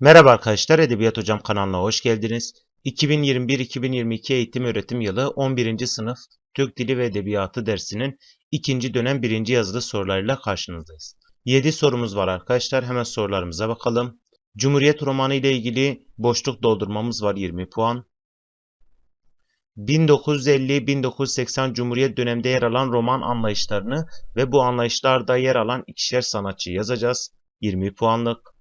Merhaba arkadaşlar, Edebiyat Hocam kanalına hoş geldiniz. 2021-2022 eğitim öğretim yılı 11. sınıf Türk Dili ve Edebiyatı dersinin ikinci dönem birinci yazılı sorularıyla karşınızdayız. 7 sorumuz var arkadaşlar, hemen sorularımıza bakalım. Cumhuriyet romanı ile ilgili boşluk doldurmamız var 20 puan. 1950-1980 Cumhuriyet döneminde yer alan roman anlayışlarını ve bu anlayışlarda yer alan ikişer sanatçı yazacağız. 20 puanlık.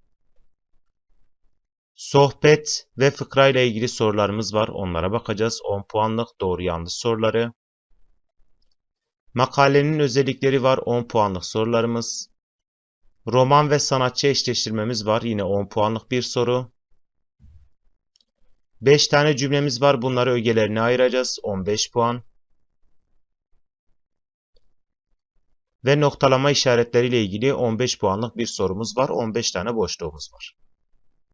Sohbet ve fıkra ile ilgili sorularımız var. Onlara bakacağız. 10 puanlık doğru yanlış soruları. Makalenin özellikleri var. 10 puanlık sorularımız. Roman ve sanatçı eşleştirmemiz var. Yine 10 puanlık bir soru. 5 tane cümlemiz var. Bunları ögelerine ayıracağız. 15 puan. Ve noktalama işaretleriyle ilgili 15 puanlık bir sorumuz var. 15 tane boşluğumuz var.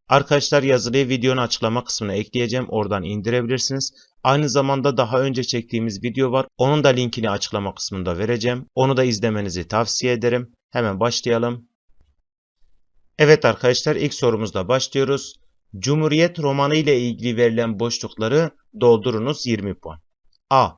Arkadaşlar yazılıyı videonun açıklama kısmına ekleyeceğim. Oradan indirebilirsiniz. Aynı zamanda daha önce çektiğimiz video var. Onun da linkini açıklama kısmında vereceğim. Onu da izlemenizi tavsiye ederim. Hemen başlayalım. Evet arkadaşlar ilk sorumuzla başlıyoruz. Cumhuriyet romanı ile ilgili verilen boşlukları doldurunuz 20 puan. A.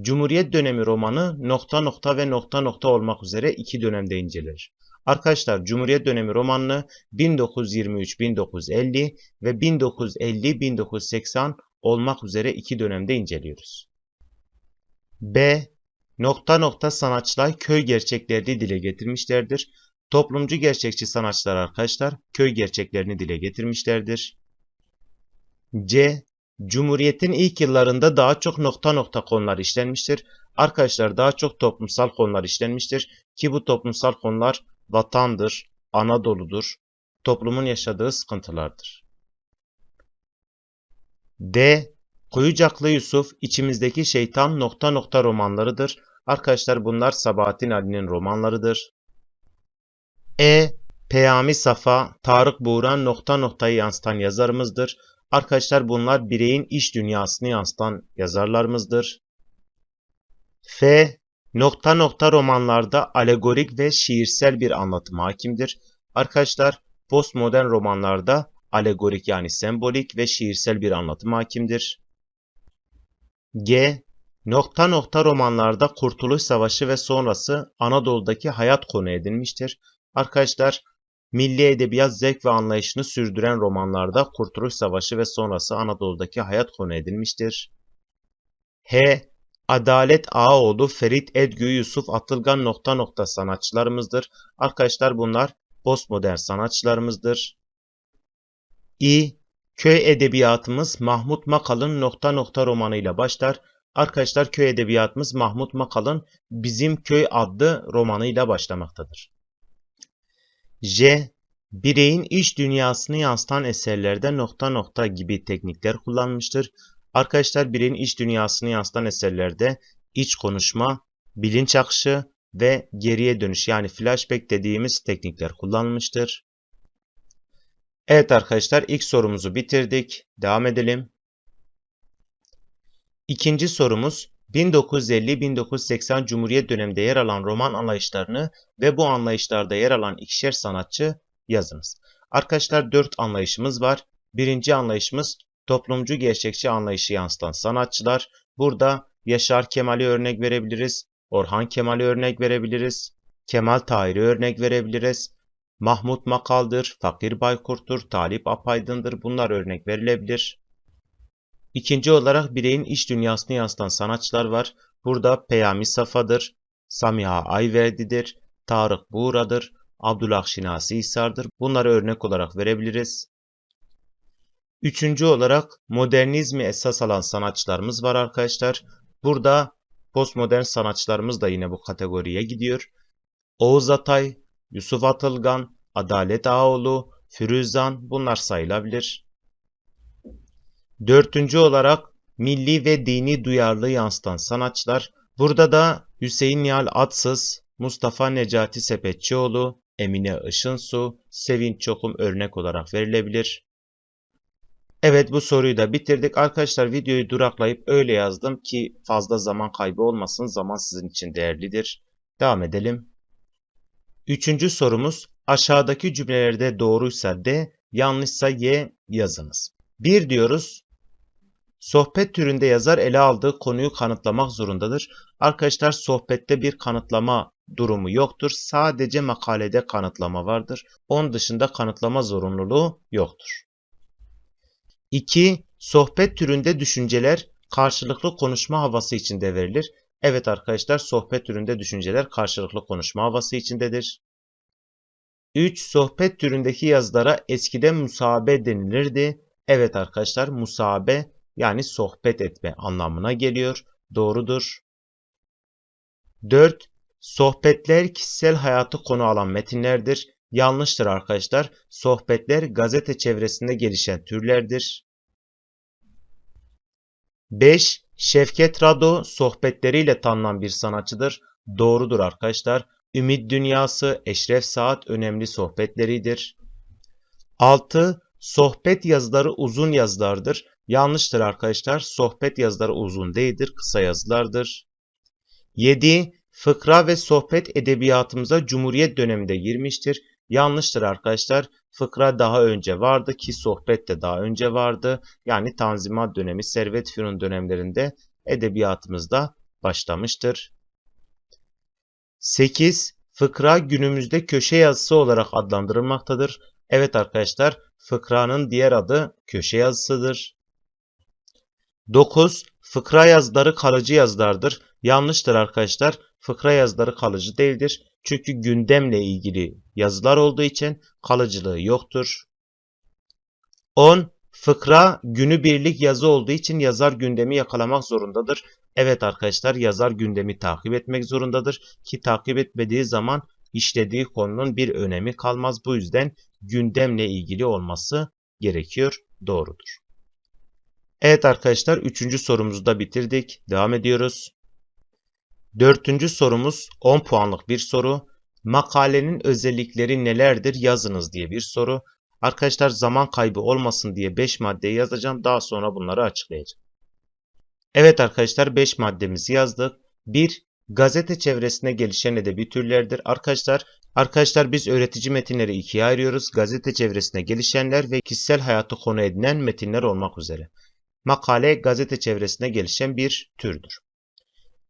Cumhuriyet dönemi romanı nokta nokta ve nokta nokta olmak üzere iki dönemde incelenir. Arkadaşlar Cumhuriyet dönemi romanını 1923-1950 ve 1950-1980 olmak üzere iki dönemde inceliyoruz. B. Nokta nokta sanatçılar köy gerçeklerini dile getirmişlerdir. Toplumcu gerçekçi sanatçılar arkadaşlar köy gerçeklerini dile getirmişlerdir. C. Cumhuriyet'in ilk yıllarında daha çok nokta nokta konular işlenmiştir. Arkadaşlar daha çok toplumsal konular işlenmiştir ki bu toplumsal konular vatandır, Anadolu'dur, toplumun yaşadığı sıkıntılardır. D. Kuyucaklı Yusuf, içimizdeki şeytan nokta nokta romanlarıdır. Arkadaşlar bunlar Sabahattin Ali'nin romanlarıdır. E. Peyami Safa, Tarık Buğran nokta noktayı yansıtan yazarımızdır. Arkadaşlar bunlar bireyin iş dünyasını yansıtan yazarlarımızdır. F. Nokta nokta romanlarda alegorik ve şiirsel bir anlatım hakimdir. Arkadaşlar postmodern romanlarda alegorik yani sembolik ve şiirsel bir anlatım hakimdir. G. Nokta nokta romanlarda Kurtuluş Savaşı ve sonrası Anadolu'daki hayat konu edilmiştir. Arkadaşlar milli edebiyat zevk ve anlayışını sürdüren romanlarda Kurtuluş Savaşı ve sonrası Anadolu'daki hayat konu edilmiştir. H. Adalet Ağaoğlu, Ferit Edgü, Yusuf Atılgan nokta nokta sanatçılarımızdır. Arkadaşlar bunlar postmodern sanatçılarımızdır. İ. Köy edebiyatımız Mahmut Makal'ın nokta nokta romanıyla başlar. Arkadaşlar köy edebiyatımız Mahmut Makal'ın Bizim Köy adlı romanıyla başlamaktadır. J. Bireyin iş dünyasını yansıtan eserlerde nokta nokta gibi teknikler kullanmıştır. Arkadaşlar bireyin iç dünyasını yansıtan eserlerde iç konuşma, bilinç akışı ve geriye dönüş yani flashback dediğimiz teknikler kullanılmıştır. Evet arkadaşlar ilk sorumuzu bitirdik. Devam edelim. İkinci sorumuz 1950-1980 Cumhuriyet döneminde yer alan roman anlayışlarını ve bu anlayışlarda yer alan ikişer sanatçı yazınız. Arkadaşlar dört anlayışımız var. Birinci anlayışımız toplumcu gerçekçi anlayışı yansıtan sanatçılar. Burada Yaşar Kemal'i örnek verebiliriz, Orhan Kemal'i örnek verebiliriz, Kemal Tahir'i örnek verebiliriz, Mahmut Makal'dır, Fakir Baykurt'tur, Talip Apaydın'dır bunlar örnek verilebilir. İkinci olarak bireyin iç dünyasını yansıtan sanatçılar var. Burada Peyami Safa'dır, Samiha Ayverdi'dir, Tarık Buğra'dır, Abdullah Şinasi. Bunları örnek olarak verebiliriz. Üçüncü olarak modernizmi esas alan sanatçılarımız var arkadaşlar. Burada postmodern sanatçılarımız da yine bu kategoriye gidiyor. Oğuz Atay, Yusuf Atılgan, Adalet Ağoğlu, Firuzan bunlar sayılabilir. Dördüncü olarak milli ve dini duyarlılığı yansıtan sanatçılar. Burada da Hüseyin Nihal Atsız, Mustafa Necati Sepetçioğlu, Emine Işınsu, Sevinç Çokum örnek olarak verilebilir. Evet bu soruyu da bitirdik. Arkadaşlar videoyu duraklayıp öyle yazdım ki fazla zaman kaybı olmasın. Zaman sizin için değerlidir. Devam edelim. Üçüncü sorumuz aşağıdaki cümlelerde doğruysa D, yanlışsa Y yazınız. 1 diyoruz. Sohbet türünde yazar ele aldığı konuyu kanıtlamak zorundadır. Arkadaşlar sohbette bir kanıtlama durumu yoktur. Sadece makalede kanıtlama vardır. Onun dışında kanıtlama zorunluluğu yoktur. 2. Sohbet türünde düşünceler karşılıklı konuşma havası içinde verilir. Evet arkadaşlar sohbet türünde düşünceler karşılıklı konuşma havası içindedir. 3. Sohbet türündeki yazılara eskiden musabe denilirdi. Evet arkadaşlar musabe yani sohbet etme anlamına geliyor. Doğrudur. 4. Sohbetler kişisel hayatı konu alan metinlerdir. Yanlıştır arkadaşlar. Sohbetler gazete çevresinde gelişen türlerdir. 5. Şevket Rado sohbetleriyle tanınan bir sanatçıdır. Doğrudur arkadaşlar. Ümit Dünyası, Eşref Saat önemli sohbetleridir. 6. Sohbet yazıları uzun yazılardır. Yanlıştır arkadaşlar. Sohbet yazıları uzun değildir, kısa yazılardır. 7. Fıkra ve sohbet edebiyatımıza Cumhuriyet döneminde girmiştir. Yanlıştır arkadaşlar. Fıkra daha önce vardı ki sohbet de daha önce vardı. Yani Tanzimat dönemi, Servet Fünun dönemlerinde edebiyatımızda başlamıştır. 8. Fıkra günümüzde köşe yazısı olarak adlandırılmaktadır. Evet arkadaşlar, fıkranın diğer adı köşe yazısıdır. 9. Fıkra yazıları kalıcı yazılardır. Yanlıştır arkadaşlar. Fıkra yazıları kalıcı değildir. Çünkü gündemle ilgili yazılar olduğu için kalıcılığı yoktur. 10. Fıkra günübirlik yazı olduğu için yazar gündemi yakalamak zorundadır. Evet arkadaşlar yazar gündemi takip etmek zorundadır ki takip etmediği zaman işlediği konunun bir önemi kalmaz. Bu yüzden gündemle ilgili olması gerekiyor. Doğrudur. Evet arkadaşlar üçüncü sorumuzu da bitirdik. Devam ediyoruz. Dördüncü sorumuz 10 puanlık bir soru. Makalenin özellikleri nelerdir yazınız diye bir soru. Arkadaşlar zaman kaybı olmasın diye 5 maddeyi yazacağım. Daha sonra bunları açıklayacağım. Evet arkadaşlar 5 maddemizi yazdık. 1. Gazete çevresinde gelişen edebi türlerdir. Arkadaşlar arkadaşlar biz öğretici metinleri ikiye ayırıyoruz. Gazete çevresinde gelişenler ve kişisel hayatı konu edinen metinler olmak üzere. Makale gazete çevresinde gelişen bir türdür.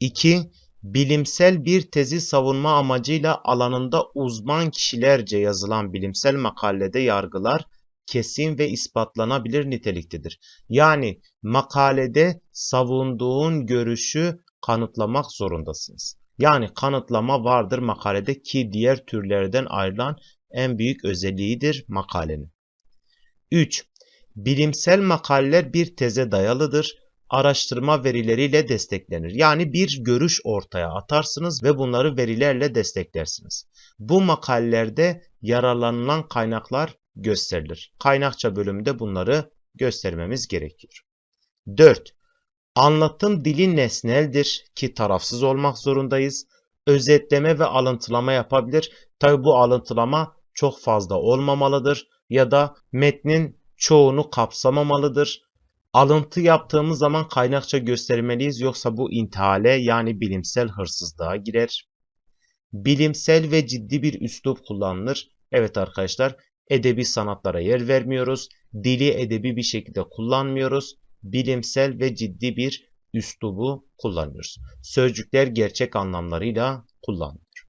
2. Bilimsel bir tezi savunma amacıyla alanında uzman kişilerce yazılan bilimsel makalede yargılar kesin ve ispatlanabilir niteliktedir. Yani makalede savunduğun görüşü kanıtlamak zorundasınız. Yani kanıtlama vardır makalede ki diğer türlerden ayrılan en büyük özelliğidir makalenin. 3. Bilimsel makaleler bir teze dayalıdır. Araştırma verileriyle desteklenir. Yani bir görüş ortaya atarsınız ve bunları verilerle desteklersiniz. Bu makalelerde yararlanılan kaynaklar gösterilir. Kaynakça bölümünde bunları göstermemiz gerekiyor. 4. Anlatım dili nesneldir ki tarafsız olmak zorundayız. Özetleme ve alıntılama yapabilir. Tabi bu alıntılama çok fazla olmamalıdır ya da metnin çoğunu kapsamamalıdır. Alıntı yaptığımız zaman kaynakça göstermeliyiz yoksa bu intihale yani bilimsel hırsızlığa girer. Bilimsel ve ciddi bir üslup kullanılır. Evet arkadaşlar edebi sanatlara yer vermiyoruz. Dili edebi bir şekilde kullanmıyoruz. Bilimsel ve ciddi bir üslubu kullanıyoruz. Sözcükler gerçek anlamlarıyla kullanılır.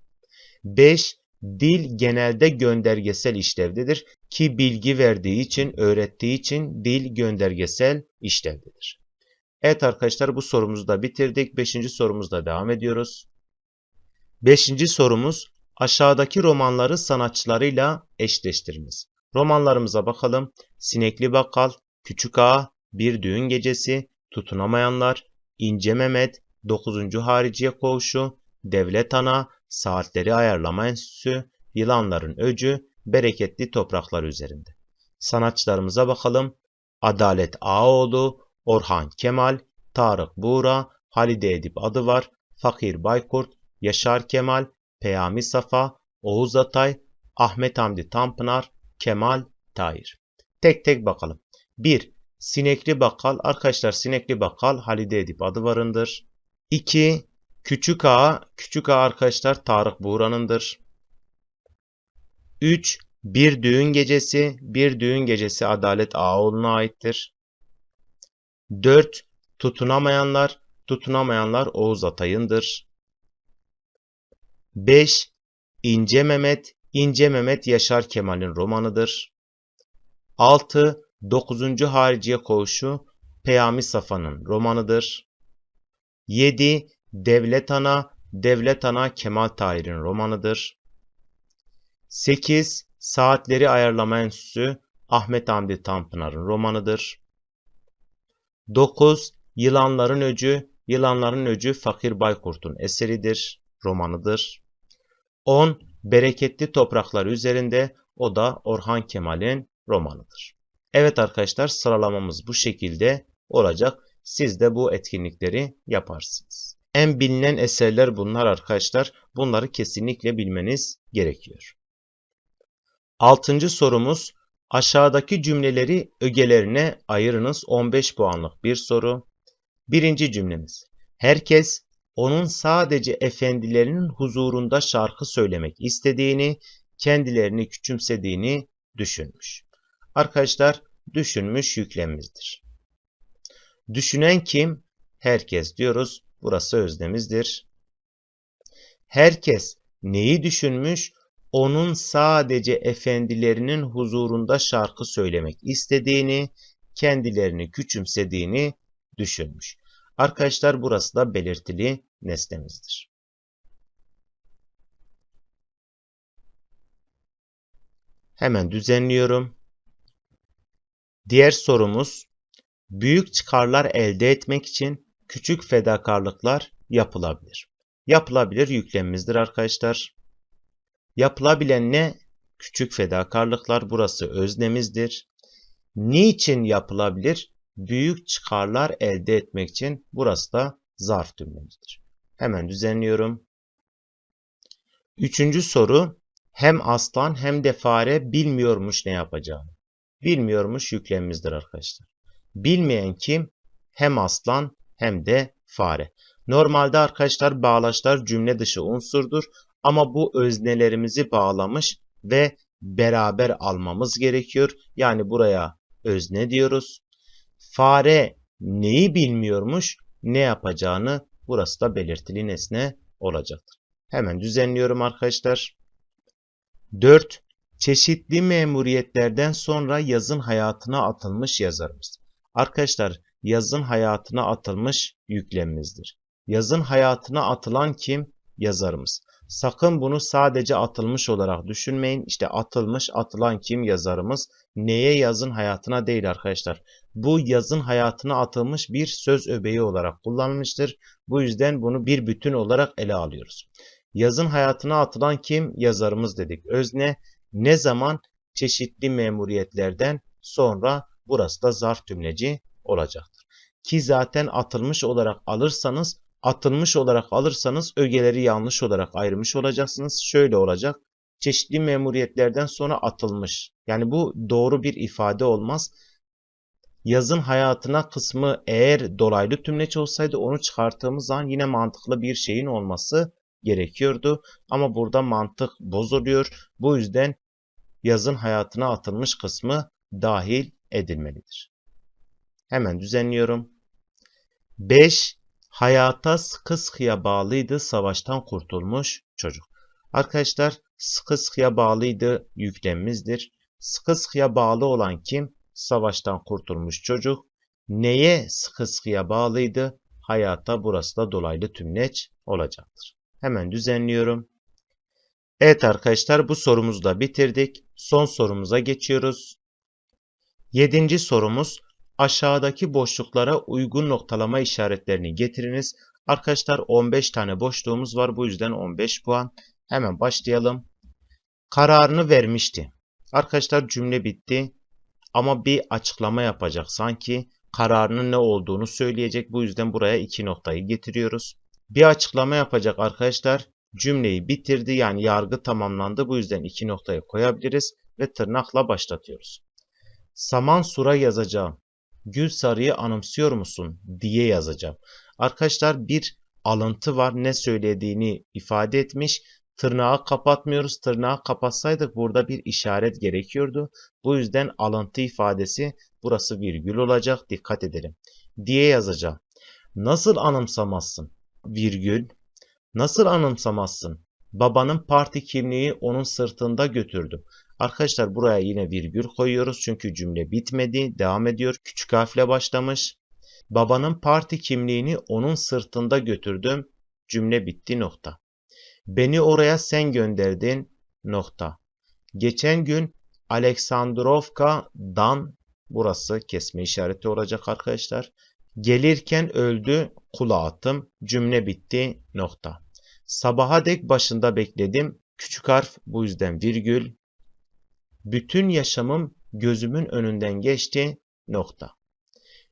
5. Dil genelde göndergesel işlevdedir ki bilgi verdiği için, öğrettiği için dil göndergesel işlevdedir. Evet arkadaşlar bu sorumuzu da bitirdik. Beşinci sorumuzla devam ediyoruz. Beşinci sorumuz aşağıdaki romanları sanatçılarıyla eşleştiriniz. Romanlarımıza bakalım. Sinekli Bakkal, Küçük Ağa, Bir Düğün Gecesi, Tutunamayanlar, İnce Mehmet, 9. Hariciye Koğuşu, Devlet Ana, Saatleri Ayarlama Enstitüsü, Yılanların Öcü, Bereketli Topraklar üzerinde. Sanatçılarımıza bakalım. Adalet Ağoğlu, Orhan Kemal, Tarık Buğra, Halide Edip adı var, Fakir Baykurt, Yaşar Kemal, Peyami Safa, Oğuz Atay, Ahmet Hamdi Tanpınar, Kemal Tahir. Tek tek bakalım. 1. Sinekli Bakkal. Arkadaşlar Sinekli Bakkal Halide Edip adı varındır. 2. Küçük Ağa. Küçük Ağa arkadaşlar Tarık Buğra'nındır. 3. Bir düğün gecesi, bir düğün gecesi Adalet Ağaoğlu'na aittir. 4. Tutunamayanlar, tutunamayanlar Oğuz Atay'ındır. 5. İnce Mehmet, İnce Mehmet Yaşar Kemal'in romanıdır. 6. 9. Hariciye Koğuşu Peyami Safa'nın romanıdır. 7. Devlet Ana, Devlet Ana Kemal Tahir'in romanıdır. 8. Saatleri Ayarlama Enstitüsü Ahmet Hamdi Tanpınar'ın romanıdır. 9. Yılanların Öcü, Yılanların Öcü Fakir Baykurt'un eseridir, romanıdır. 10. Bereketli Topraklar Üzerinde, o da Orhan Kemal'in romanıdır. Evet arkadaşlar sıralamamız bu şekilde olacak. Siz de bu etkinlikleri yaparsınız. En bilinen eserler bunlar arkadaşlar. Bunları kesinlikle bilmeniz gerekiyor. Altıncı sorumuz aşağıdaki cümleleri ögelerine ayırınız 15 puanlık bir soru. Birinci cümlemiz. Herkes onun sadece efendilerinin huzurunda şarkı söylemek istediğini, kendilerini küçümsediğini düşünmüş. Arkadaşlar düşünmüş yüklemimizdir. Düşünen kim? Herkes diyoruz. Burası öznemizdir. Herkes neyi düşünmüş? Onun sadece efendilerinin huzurunda şarkı söylemek istediğini, kendilerini küçümsediğini düşünmüş. Arkadaşlar burası da belirtili nesnemizdir. Hemen düzenliyorum. Diğer sorumuz büyük çıkarlar elde etmek için küçük fedakarlıklar yapılabilir. Yapılabilir yüklemimizdir arkadaşlar. Yapılabilen ne? Küçük fedakarlıklar burası öznemizdir. Niçin yapılabilir? Büyük çıkarlar elde etmek için burası da zarf cümlemizdir. Hemen düzenliyorum. Üçüncü soru hem aslan hem de fare bilmiyormuş ne yapacağını. Bilmiyormuş yüklemimizdir arkadaşlar. Bilmeyen kim? Hem aslan hem de fare. Normalde arkadaşlar bağlaçlar cümle dışı unsurdur ama bu öznelerimizi bağlamış ve beraber almamız gerekiyor. Yani buraya özne diyoruz. Fare neyi bilmiyormuş, ne yapacağını burası da belirtili nesne olacaktır. Hemen düzenliyorum arkadaşlar. 4. Çeşitli memuriyetlerden sonra yazın hayatına atılmış yazarımız. Arkadaşlar yazın hayatına atılmış yüklemimizdir. Yazın hayatına atılan kim? Yazarımız. Sakın bunu sadece atılmış olarak düşünmeyin. İşte atılmış, atılan kim yazarımız? Neye yazın hayatına değil arkadaşlar. Bu yazın hayatına atılmış bir söz öbeği olarak kullanılmıştır. Bu yüzden bunu bir bütün olarak ele alıyoruz. Yazın hayatına atılan kim? Yazarımız dedik. Özne ne zaman? Çeşitli memuriyetlerden sonra burası da zarf tümleci olacaktır. Ki zaten atılmış olarak alırsanız atılmış olarak alırsanız ögeleri yanlış olarak ayırmış olacaksınız. Şöyle olacak. Çeşitli memuriyetlerden sonra atılmış. Yani bu doğru bir ifade olmaz. Yazın hayatına kısmı eğer dolaylı tümleç olsaydı onu çıkarttığımız zaman yine mantıklı bir şeyin olması gerekiyordu. Ama burada mantık bozuluyor. Bu yüzden yazın hayatına atılmış kısmı dahil edilmelidir. Hemen düzenliyorum. 5. Hayata sıkı sıkıya bağlıydı, savaştan kurtulmuş çocuk. Arkadaşlar sıkı sıkıya bağlıydı yüklemimizdir. Sıkı sıkıya bağlı olan kim? Savaştan kurtulmuş çocuk. Neye sıkı sıkıya bağlıydı? Hayata burası da dolaylı tümleç olacaktır. Hemen düzenliyorum. Evet arkadaşlar bu sorumuzu da bitirdik. Son sorumuza geçiyoruz. Yedinci sorumuz aşağıdaki boşluklara uygun noktalama işaretlerini getiriniz. Arkadaşlar 15 tane boşluğumuz var. Bu yüzden 15 puan. Hemen başlayalım. Kararını vermişti. Arkadaşlar cümle bitti. Ama bir açıklama yapacak. Sanki kararının ne olduğunu söyleyecek. Bu yüzden buraya iki noktayı getiriyoruz. Bir açıklama yapacak arkadaşlar. Cümleyi bitirdi. Yani yargı tamamlandı. Bu yüzden iki noktayı koyabiliriz. Ve tırnakla başlatıyoruz. Saman sura yazacağım. Gül Sarı'yı anımsıyor musun diye yazacağım. Arkadaşlar bir alıntı var ne söylediğini ifade etmiş. Tırnağı kapatmıyoruz. Tırnağı kapatsaydık burada bir işaret gerekiyordu. Bu yüzden alıntı ifadesi burası virgül olacak. Dikkat edelim. Diye yazacağım. Nasıl anımsamazsın? Virgül. Nasıl anımsamazsın? Babanın parti kimliği onun sırtında götürdüm. Arkadaşlar buraya yine virgül koyuyoruz çünkü cümle bitmedi. Devam ediyor. Küçük harfle başlamış. Babanın parti kimliğini onun sırtında götürdüm. Cümle bitti nokta. Beni oraya sen gönderdin nokta. Geçen gün Aleksandrovka'dan burası kesme işareti olacak arkadaşlar. Gelirken öldü kula attım. Cümle bitti nokta. Sabaha dek başında bekledim. Küçük harf bu yüzden virgül. Bütün yaşamım gözümün önünden geçti nokta.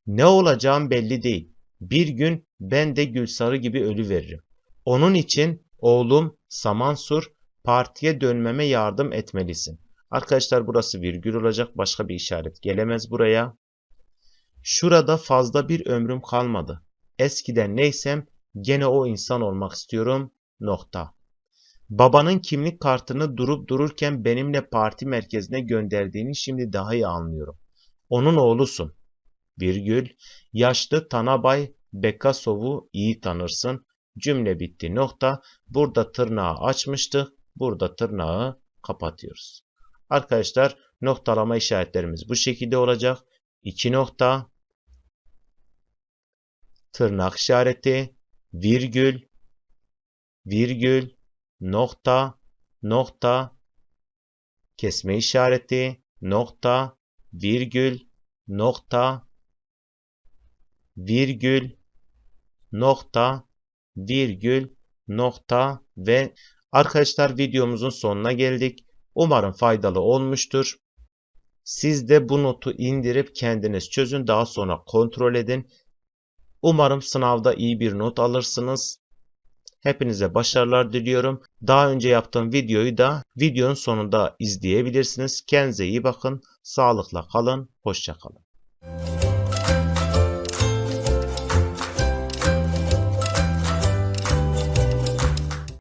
Ne olacağım belli değil. Bir gün ben de Gülsarı gibi ölü veririm. Onun için oğlum Samansur partiye dönmeme yardım etmelisin. Arkadaşlar burası virgül olacak. Başka bir işaret gelemez buraya. Şurada fazla bir ömrüm kalmadı. Eskiden neysem gene o insan olmak istiyorum. Nokta. Babanın kimlik kartını durup dururken benimle parti merkezine gönderdiğini şimdi daha iyi anlıyorum. Onun oğlusun. Virgül. Yaşlı Tanabay Bekasov'u iyi tanırsın. Cümle bitti nokta. Burada tırnağı açmıştık. Burada tırnağı kapatıyoruz. Arkadaşlar noktalama işaretlerimiz bu şekilde olacak. 2 nokta tırnak işareti virgül virgül nokta nokta kesme işareti nokta virgül nokta virgül nokta virgül nokta ve arkadaşlar videomuzun sonuna geldik. Umarım faydalı olmuştur. Siz de bu notu indirip kendiniz çözün daha sonra kontrol edin. Umarım sınavda iyi bir not alırsınız. Hepinize başarılar diliyorum. Daha önce yaptığım videoyu da videonun sonunda izleyebilirsiniz. Kendinize iyi bakın. Sağlıkla kalın. Hoşçakalın.